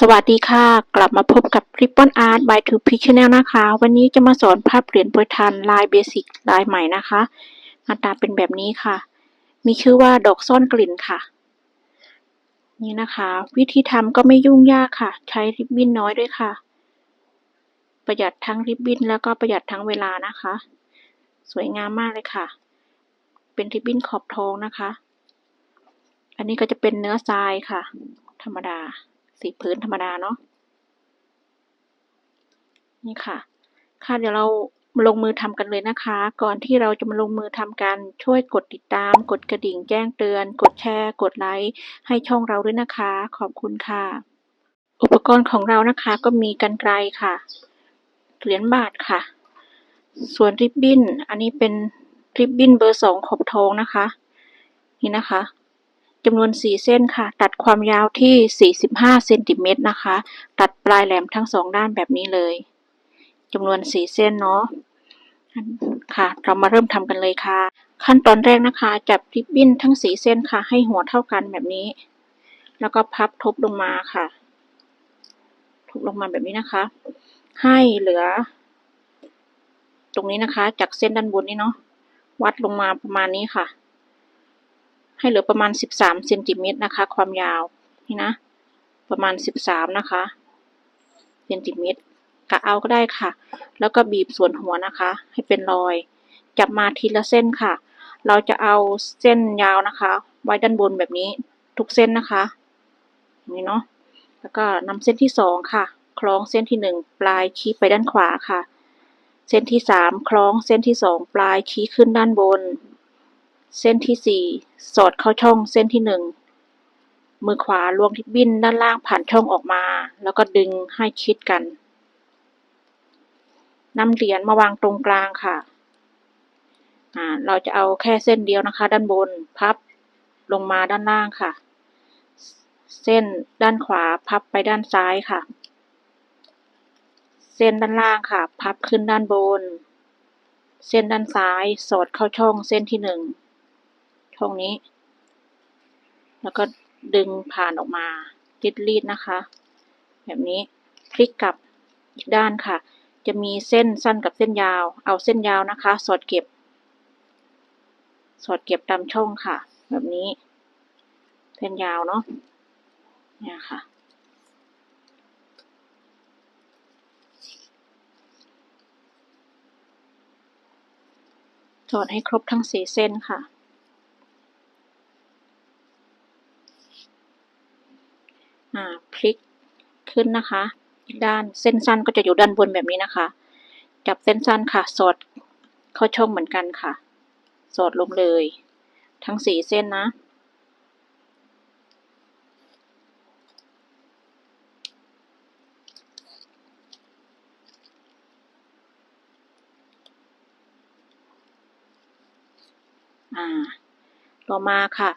สวัสดีค่ะ กลับมาพบกับ Ribbon Art by 2 p i Channel นะคะ วันนี้จะมาสอนภาพเหรียญโปรยทานลายเบสิกลายใหม่นะคะ หน้าตาเป็นแบบนี้ค่ะ มีชื่อว่าดอกซ่อนกลิ่นค่ะ นี่นะคะ วิธีทำก็ไม่ยุ่งยากค่ะ ใช้ริบบิ้นน้อยด้วยค่ะ ประหยัดทั้งริบบิ้นแล้วก็ประหยัดทั้งเวลานะคะ สวยงามมากเลยค่ะ เป็นริบบิ้นขอบทองนะคะ อันนี้ก็จะเป็นเนื้อทรายค่ะ ธรรมดา สีพื้นธรรมดาเนาะนี่ค่ะ ค่ะเดี๋ยวเราลงมือทำกันเลยนะคะ ก่อนที่เราจะมาลงมือทำกันช่วยกดติดตาม กดกระดิ่งแจ้งเตือน กดแชร์ กดไลค์ให้ช่องเราด้วยนะคะ ขอบคุณค่ะ อุปกรณ์ของเรานะคะก็มีกันไกลค่ะ เหรียญบาทค่ะ ส่วนริบบิ้น อันนี้เป็นริบบิ้นเบอร์สองขอบทองนะคะ นี่นะคะ จำนวน 4 เส้นค่ะ ตัดความยาวที่ 45เซนติเมตรนะคะ ตัดปลายแหลมทั้งสองด้านแบบนี้เลยจำนวน 4 เส้นเนาะค่ะ เรามาเริ่มทำกันเลยค่ะ ขั้นตอนแรกนะคะ จับริบบิ้นทั้ง 4 เส้นค่ะ ให้หัวเท่ากันแบบนี้ แล้วก็พับทบลงมาค่ะ ทบลงมาแบบนี้นะคะ ให้เหลือ ตรงนี้นะคะ จากเส้นด้านบนนี้เนาะ วัดลงมาประมาณนี้ค่ะ ให้เหลือประมาณ 13เซนติเมตรนะคะ ความยาวนี่นะ ประมาณ 13 นะคะเซนติเมตรกะเอาก็ได้ค่ะ แล้วก็บีบส่วนหัวนะคะ ให้เป็นรอย จับมาทีละเส้นค่ะ เราจะเอาเส้นยาวนะคะ ไว้ด้านบนแบบนี้ทุกเส้นนะคะนี่เนาะแล้วก็นำเส้นที่สองค่ะ คล้องเส้นที่หนึ่งปลายชี้ไปด้านขวาค่ะ เส้นที่สามคล้องเส้นที่สองปลายชี้ขึ้นด้านบน เส้นที่สี่สอดเข้าช่องเส้นที่หนึ่งมือขวาลวงทิบิ้นด้านล่างผ่านช่องออกมา แล้วก็ดึงให้ชิดกันนำเหรียญมาวางตรงกลางค่ะอ่าเราจะเอาแค่เส้นเดียวนะคะ ด้านบนพับลงมาด้านล่างค่ะ เส้นด้านขวาพับไปด้านซ้ายค่ะ เส้นด้านล่างค่ะ พับขึ้นด้านบน เส้นด้านซ้ายสอดเข้าช่องเส้นที่หนึ่ง ช่องนี้ แล้วก็ดึงผ่านออกมาติดรีดนะคะ แบบนี้พลิกกลับอีกด้านค่ะ จะมีเส้นสั้นกับเส้นยาว เอาเส้นยาวนะคะ สอดเก็บ สอดเก็บตามช่องค่ะ แบบนี้ เส้นยาวเนาะเนี่ยค่ะสอดให้ครบทั้งสี่เส้นค่ะอ่า พลิกขึ้นนะคะอีกด้านเส้นสั้นก็จะอยู่ด้านบนแบบนี้นะคะ จับเส้นสั้นค่ะสอดเข้าช่องเหมือนกันค่ะ สอดลงเลย ทั้งสี่เส้นนะต่อมาค่ะ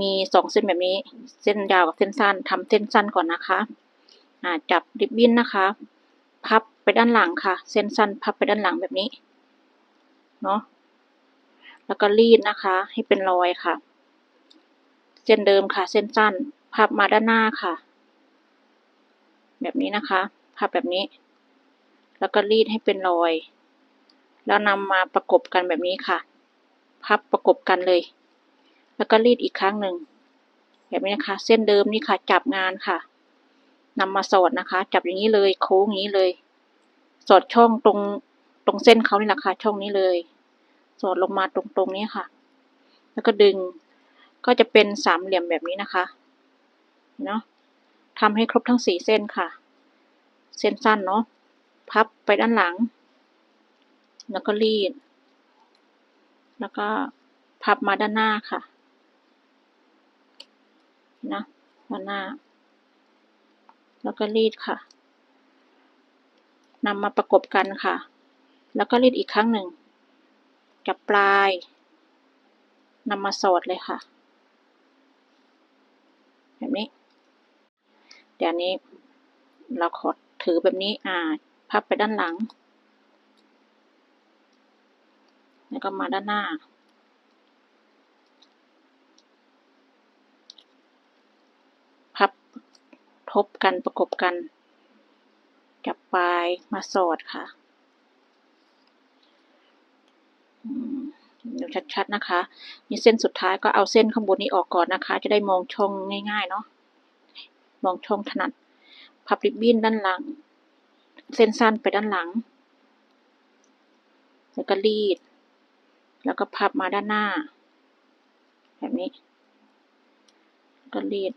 มีสองเส้นแบบนี้ เส้นยาวกับเส้นสั้นทำเส้นสั้นก่อนนะคะอ่าจับริบบิ้นนะคะ พับไปด้านหลังค่ะ เส้นสั้นพับไปด้านหลังแบบนี้ เนาะแล้วก็รีดนะคะ ให้เป็นรอยค่ะ เส้นเดิมค่ะ เส้นสั้น พับมาด้านหน้าค่ะ แบบนี้นะคะ พับแบบนี้ แล้วก็รีดให้เป็นรอย แล้วนำมาประกบกันแบบนี้ค่ะ พับประกบกันเลย แล้วก็รีดอีกครั้งหนึ่งแบบนี้นะคะ เส้นเดิมนี่ค่ะ จับงานค่ะนำมาสอดนะคะ จับอย่างนี้เลยโค้งอย่างนี้เลย สอดช่องตรงตรงเส้นเขานี่แหละค่ะช่องนี้เลย สอดลงมาตรงตรงนี้ค่ะ แล้วก็ดึงก็จะเป็นสามเหลี่ยมแบบนี้นะคะเนาะทำให้ครบทั้งสี่เส้นค่ะ เส้นสั้นเนาะพับไปด้านหลัง แล้วก็รีด แล้วก็พับมาด้านหน้าค่ะ นะด้านหน้า แล้วก็รีดค่ะนำมาประกบกันค่ะ แล้วก็รีดอีกครั้งหนึ่งจับปลายนำมาสอดเลยค่ะ แบบนี้ เดี๋ยวนี้เราขอถือแบบนี้ อ่า พับไปด้านหลัง แล้วก็มาด้านหน้า ทบกันประกบกันจับปลายมาสอดค่ะเดี๋ยวชัดๆนะคะ นี่เส้นสุดท้ายก็เอาเส้นข้างบนนี้ออกก่อนนะคะ จะได้มองช่องง่ายๆเนาะ มองช่องถนัด พับริบบิ้นด้านหลัง เส้นสั้นไปด้านหลัง แล้วก็รีด แล้วก็พับมาด้านหน้า แบบนี้ ก็รีด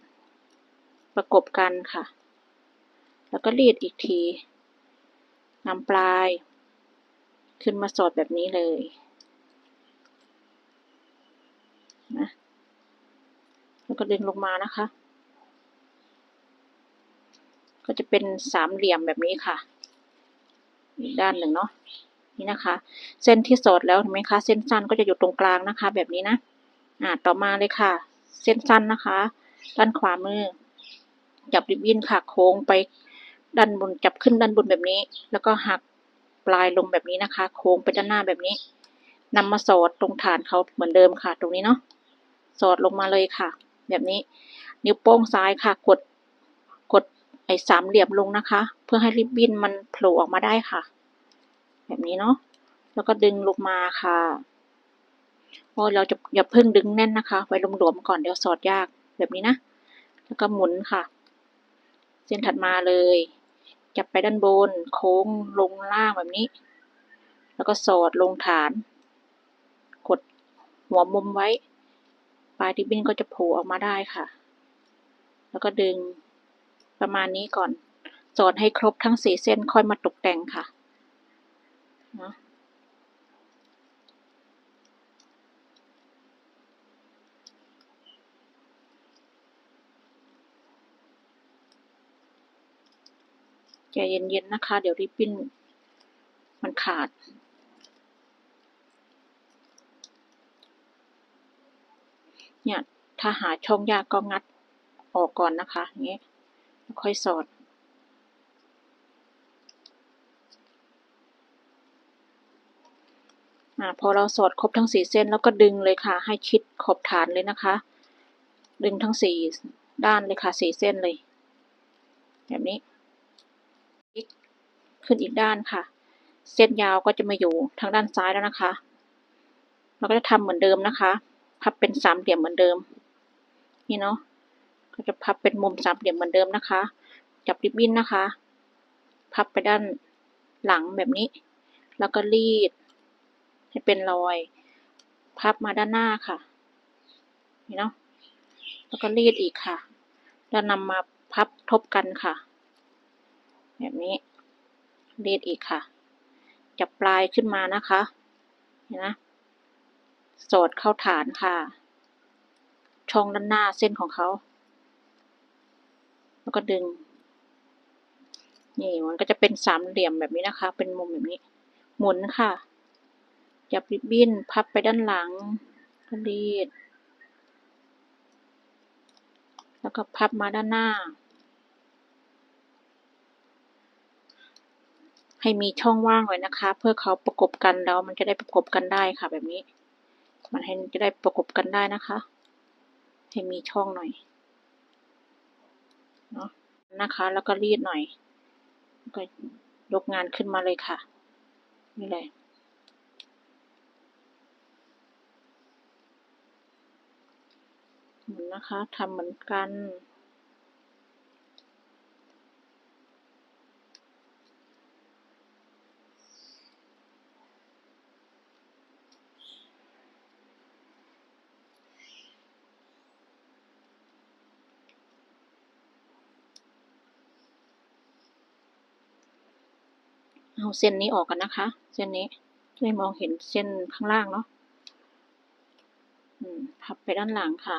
ประกบกันค่ะ แล้วก็รีดอีกทีนำปลาย ขึ้นมาสอดแบบนี้เลยนะแล้วก็ดึงลงมานะคะ ก็จะเป็นสามเหลี่ยมแบบนี้ค่ะอีกด้านหนึ่งเนาะนี่นะคะ เส้นที่สอดแล้วเห็นไหมคะ เส้นสั้นก็จะอยู่ตรงกลางนะคะ แบบนี้นะอ่าต่อมาเลยค่ะ เส้นสั้นนะคะ ด้านขวามือ จับริบบิ้นค่ะโค้งไปด้านบนจับขึ้นด้านบนแบบนี้ แล้วก็หักปลายลงแบบนี้นะคะ โค้งไปด้านหน้าแบบนี้นำมาสอดตรงฐานเขาเหมือนเดิมค่ะ ตรงนี้เนาะสอดลงมาเลยค่ะ แบบนี้ นิ้วโป้งซ้ายค่ะ กดกดไอ้สามเหลี่ยมลงนะคะ เพื่อให้ริบบิ้นมันโผล่ออกมาได้ค่ะ แบบนี้เนาะแล้วก็ดึงลงมาค่ะโอ้เราจะอย่าเพิ่งดึงแน่นนะคะ ไว้หลวมๆก่อนเดี๋ยวสอดยากแบบนี้นะ แล้วก็หมุนค่ะ ส้นถัดมาเลยจับไปด้านบน โค้งลงล่างแบบนี้ แล้วก็สอดลงฐาน กดหัวมุมไว้ ปลายริบบิ้นก็จะโผล่ออกมาได้ค่ะ แล้วก็ดึงประมาณนี้ก่อน สอดให้ครบทั้งสี่เส้นค่อยมาตกแต่งค่ะเนาะ ใจเย็นๆนะคะ เดี๋ยวริบบิ้นมันขาด เนี่ย ถ้าหาช่องยากก็งัดออกก่อนนะคะอย่างนี้แล้วค่อยสอดอพอเราสอดครบทั้งสี่เส้นแล้วก็ดึงเลยค่ะ ให้ชิดขอบฐานเลยนะคะ ดึงทั้งสี่ด้านเลยค่ะสี่เส้นเลย แบบนี้ ขึ้นอีกด้านค่ะ เส้นยาวก็จะมาอยู่ทางด้านซ้ายแล้วนะคะ เราก็จะทำเหมือนเดิมนะคะพับเป็นสามเหลี่ยมเหมือนเดิม นี่เนาะก็จะพับเป็นมุมสามเหลี่ยมเหมือนเดิมนะคะ จับริบบิ้นนะคะ พับไปด้านหลังแบบนี้ แล้วก็รีด ให้เป็นรอย พับมาด้านหน้าค่ะ นี่เนาะแล้วก็รีดอีกค่ะ แล้วนำมาพับทบกันค่ะ แบบนี้ รีดอีกค่ะ จับปลายขึ้นมานะคะเห็นนะสอดเข้าฐานค่ะ ช่องด้านหน้าเส้นของเขา แล้วก็ดึง นี่มันก็จะเป็นสามเหลี่ยมแบบนี้นะคะ เป็นมุมแบบนี้ หมุนค่ะจับริบบิ้นพับไปด้านหลังรีด แล้วก็พับมาด้านหน้า ให้มีช่องว่างไว้นะคะ เพื่อเขาประกบกันแล้วมันจะได้ประกบกันได้ค่ะ แบบนี้ มันให้จะได้ประกบกันได้นะคะ ให้มีช่องหน่อยเนาะนะคะ แล้วก็รีดหน่อยก็ยกงานขึ้นมาเลยค่ะ นี่เลยหมุนนะคะทำเหมือนกัน เอาเส้นนี้ออกกันนะคะ เส้นนี้จะได้มองเห็นเส้นข้างล่างเนาะพับไปด้านหลังค่ะ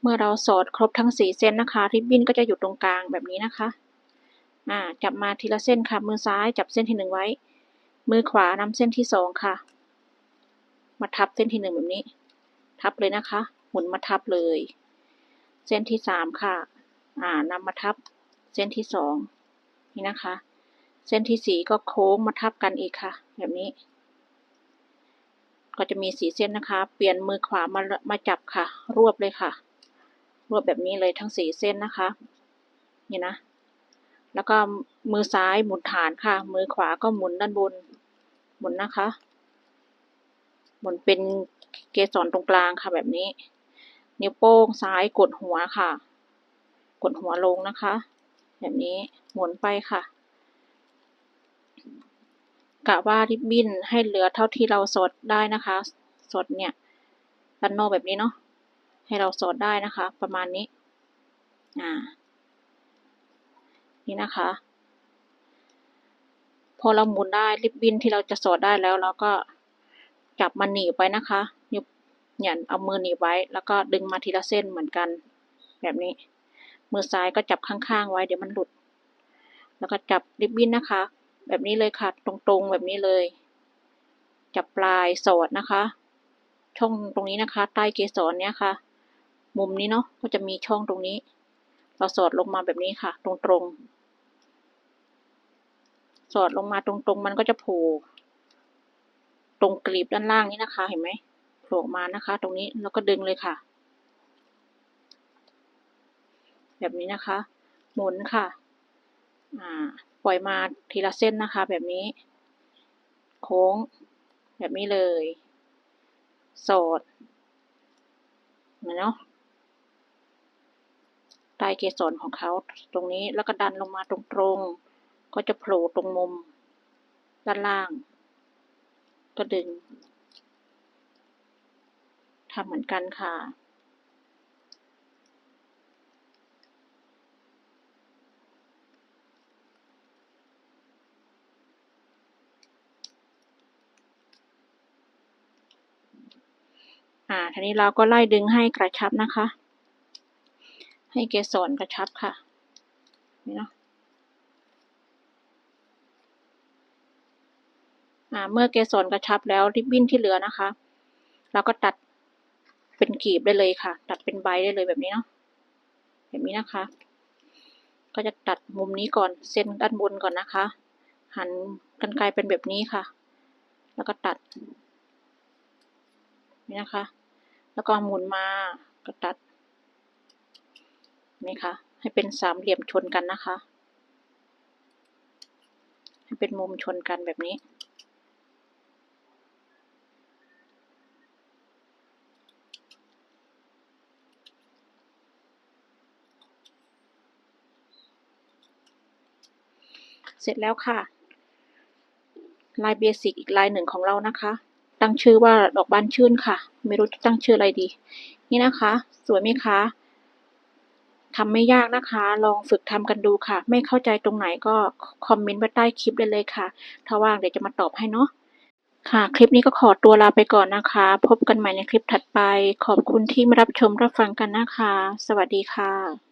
เมื่อเราสอดครบทั้งสี่เส้นนะคะ ริบบิ้นก็จะอยู่ตรงกลางแบบนี้นะคะอ่าจับมาทีละเส้นค่ะ มือซ้ายจับเส้นที่หนึ่งไว้ มือขวานำเส้นที่สองค่ะ มาทับเส้นที่หนึ่งแบบนี้ ทับเลยนะคะ หมุนมาทับเลย เส้นที่สามค่ะ อ่านำมาทับเส้นที่สองนี่นะคะ เส้นที่สี่ก็โค้งมาทับกันอีกค่ะ แบบนี้ ก็จะมีสีเส้นนะคะ เปลี่ยนมือขวามามาจับค่ะ รวบเลยค่ะ รวบแบบนี้เลยทั้งสี่เส้นนะคะนี่นะแล้วก็มือซ้ายหมุนฐานค่ะ มือขวาก็หมุนด้านบน หมุนนะคะ หมุนเป็นเกสรตรงกลางค่ะแบบนี้ นิ้วโป้งซ้ายกดหัวค่ะ กดหัวลงนะคะ แบบนี้หมุนไปค่ะกะว่าริบบิ้นให้เหลือเท่าที่เราสดได้นะคะ สดเนี่ยด้านนอกแบบนี้เนาะ ให้เราสอดได้นะคะ ประมาณนี้ อ่า นี่นะคะ พอเราหมุนได้ริบบิ้นที่เราจะสอดได้แล้วเราก็จับมันหนีบไว้นะคะนิ้วเนี่ยเอามือหนีบไว้ แล้วก็ดึงมาทีละเส้นเหมือนกัน แบบนี้ มือซ้ายก็จับข้างๆไว้เดี๋ยวมันหลุด แล้วก็จับริบบิ้นนะคะ แบบนี้เลยค่ะ ตรงๆแบบนี้เลย จับปลายสอดนะคะ ช่องตรงนี้นะคะ ใต้เกสรเนี้ยค่ะ มุมนี้เนาะก็จะมีช่องตรงนี้ เราสอดลงมาแบบนี้ค่ะ ตรงๆ สอดลงมาตรงๆ มันก็จะโผล่ตรงกลีบด้านล่างนี้นะคะ เห็นไหมโผล่มานะคะ ตรงนี้แล้วก็ดึงเลยค่ะ แบบนี้นะคะ หมุนค่ะอ่าปล่อยมาทีละเส้นนะคะ แบบนี้ โค้ง แบบนี้เลย สอดเนาะ ใต้เกสรของเขาตรงนี้แล้วก็ดันลงมาตรงๆ ก็จะโผล่ตรงมุม ด้านล่าง ก็ดึงทำเหมือนกันค่ะ อ่าทีนี้เราก็ไล่ดึงให้กระชับนะคะ ให้เกสรกระชับค่ะ นี่เนาะเมื่อเกสรกระชับแล้วริบบิ้นที่เหลือนะคะ เราก็ตัดเป็นกีบได้เลยค่ะ ตัดเป็นใบได้เลยแบบนี้เนาะแบบนี้นะคะ ก็จะตัดมุมนี้ก่อนเส้นด้านบนก่อนนะคะ หันกันไกลเป็นแบบนี้ค่ะ แล้วก็ตัด นี่นะคะ แล้วก็หมุนมาก็ตัด นี่ค่ะ ให้เป็นสามเหลี่ยมชนกันนะคะ ให้เป็นมุมชนกันแบบนี้ เสร็จแล้วค่ะ ลายเบสิกอีกลายหนึ่งของเรานะคะ ตั้งชื่อว่าดอกบานชื่นค่ะ ไม่รู้จะตั้งชื่ออะไรดี นี่นะคะ สวยไหมคะ ทำไม่ยากนะคะ ลองฝึกทำกันดูค่ะ ไม่เข้าใจตรงไหนก็คอมเมนต์ไว้ใต้คลิปได้เลยค่ะ ถ้าว่างเดี๋ยวจะมาตอบให้เนาะค่ะ คลิปนี้ก็ขอตัวลาไปก่อนนะคะ พบกันใหม่ในคลิปถัดไป ขอบคุณที่มารับชมรับฟังกันนะคะ สวัสดีค่ะ